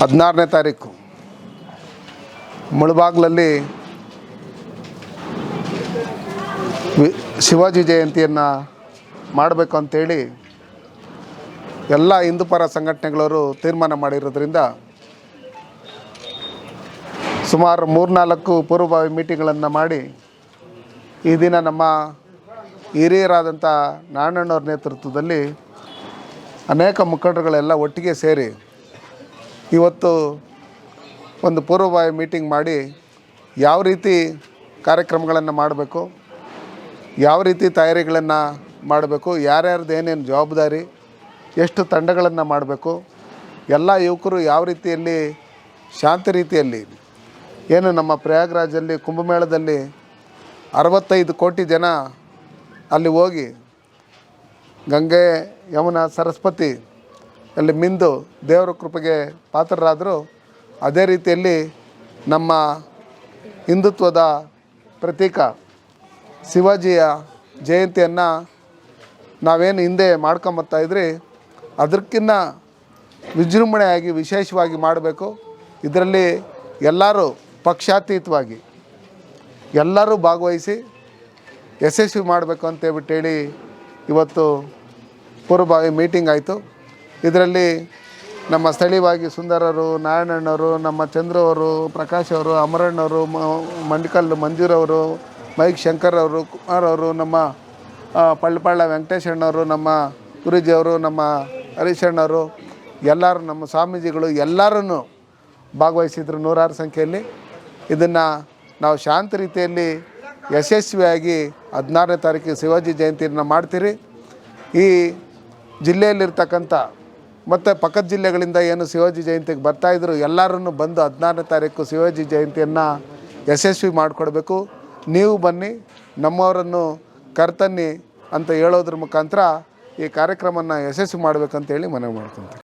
ಹದಿನಾರನೇ ತಾರೀಕು ಮುಳಬಾಗ್ಲಲ್ಲಿ ಶಿವಾಜಿ ಜಯಂತಿಯನ್ನು ಮಾಡಬೇಕು ಅಂತೇಳಿ ಎಲ್ಲ ಹಿಂದೂಪರ ಸಂಘಟನೆಗಳವರು ತೀರ್ಮಾನ ಮಾಡಿರೋದ್ರಿಂದ ಸುಮಾರು ಮೂರ್ನಾಲ್ಕು ಪೂರ್ವಭಾವಿ ಮೀಟಿಂಗ್ಗಳನ್ನು ಮಾಡಿ ಈ ದಿನ ನಮ್ಮ ಹಿರಿಯರಾದಂಥ ನಾರಾಯಣವ್ರ ನೇತೃತ್ವದಲ್ಲಿ ಅನೇಕ ಮುಖಂಡರುಗಳೆಲ್ಲ ಒಟ್ಟಿಗೆ ಸೇರಿ ಇವತ್ತು ಒಂದು ಪೂರ್ವಭಾವಿ ಮೀಟಿಂಗ್ ಮಾಡಿ ಯಾವ ರೀತಿ ಕಾರ್ಯಕ್ರಮಗಳನ್ನು ಮಾಡಬೇಕು, ಯಾವ ರೀತಿ ತಯಾರಿಗಳನ್ನು ಮಾಡಬೇಕು, ಯಾರ್ಯಾರ್ದು ಏನೇನು ಜವಾಬ್ದಾರಿ, ಎಷ್ಟು ತಂಡಗಳನ್ನು ಮಾಡಬೇಕು, ಎಲ್ಲ ಯುವಕರು ಯಾವ ರೀತಿಯಲ್ಲಿ ಶಾಂತ ರೀತಿಯಲ್ಲಿ ಏನು ನಮ್ಮ ಪ್ರಯಾಗ್ರಾಜಲ್ಲಿ, ಕುಂಭಮೇಳದಲ್ಲಿ ಅರವತ್ತೈದು ಕೋಟಿ ಜನ ಅಲ್ಲಿ ಹೋಗಿ ಗಂಗೆ, ಯಮುನಾ, ಸರಸ್ವತಿ ಅಲ್ಲಿ ಮಿಂದು ದೇವರ ಕೃಪೆಗೆ ಪಾತ್ರರಾದರು, ಅದೇ ರೀತಿಯಲ್ಲಿ ನಮ್ಮ ಹಿಂದುತ್ವದ ಪ್ರತೀಕ ಶಿವಾಜಿಯ ಜಯಂತಿಯನ್ನು ನಾವೇನು ಹಿಂದೆ ಮಾಡ್ಕೊಂಬರ್ತಾ ಇದ್ರಿ ಅದಕ್ಕಿಂತ ವಿಜೃಂಭಣೆಯಾಗಿ ವಿಶೇಷವಾಗಿ ಮಾಡಬೇಕು. ಇದರಲ್ಲಿ ಎಲ್ಲರೂ ಪಕ್ಷಾತೀತವಾಗಿ ಎಲ್ಲರೂ ಭಾಗವಹಿಸಿ ಯಶಸ್ವಿ ಮಾಡಬೇಕು ಅಂತೇಳ್ಬಿಟ್ಟು ಹೇಳಿ ಇವತ್ತು ಪೂರ್ವಭಾವಿ ಮೀಟಿಂಗ್ ಆಯಿತು. ಇದರಲ್ಲಿ ನಮ್ಮ ಸ್ಥಳೀಯವಾಗಿ ಸುಂದರರು ನಾರಾಯಣಣ್ಣವರು ನಮ್ಮ ಚಂದ್ರವರು, ಪ್ರಕಾಶ್ ಅವರು ಅಮರಣ್ಣವರು ಮ- ಮಂಡಿಕಲ್ಲು ಮಂಜೂರವರು ಮೈಕ್ ಶಂಕರ್ ಅವರು, ಕುಮಾರ್ ಅವರು, ನಮ್ಮ ಪಳ್ಳಪಾಳ ವೆಂಕಟೇಶಣ್ಣವರು ನಮ್ಮ ಗುರುಜಿ ನಮ್ಮ ಗುರೂಜಿಯವರು ನಮ್ಮ ಹರೀಶ್ ಅಣ್ಣವರು ಎಲ್ಲರೂ ನಮ್ಮ ಸ್ವಾಮೀಜಿಗಳು ಎಲ್ಲರೂ ಭಾಗವಹಿಸಿದ್ರು ನೂರಾರು ಸಂಖ್ಯೆಯಲ್ಲಿ. ಇದನ್ನು ನಾವು ಶಾಂತ ರೀತಿಯಲ್ಲಿ ಯಶಸ್ವಿಯಾಗಿ ಹದಿನಾರನೇ ತಾರೀಕಿಗೆ ಶಿವಾಜಿ ಜಯಂತಿಯನ್ನು ಮಾಡ್ತೀರಿ. ಈ ಜಿಲ್ಲೆಯಲ್ಲಿರ್ತಕ್ಕಂಥ ಮತ್ತು ಪಕ್ಕದ ಜಿಲ್ಲೆಗಳಿಂದ ಏನು ಶಿವಾಜಿ ಜಯಂತಿಗೆ ಬರ್ತಾಯಿದ್ರು ಎಲ್ಲರೂ ಬಂದು ಹದಿನಾರನೇ ತಾರೀಕು ಶಿವಾಜಿ ಜಯಂತಿಯನ್ನು ಯಶಸ್ವಿ ಮಾಡಿಕೊಡ್ಬೇಕು. ನೀವು ಬನ್ನಿ, ನಮ್ಮವರನ್ನು ಕರ್ತನ್ನಿ ಅಂತ ಹೇಳೋದ್ರ ಮುಖಾಂತರ ಈ ಕಾರ್ಯಕ್ರಮನ ಯಶಸ್ವಿ ಮಾಡಬೇಕಂತೇಳಿ ಮನವಿ ಮಾಡ್ಕೊತೀನಿ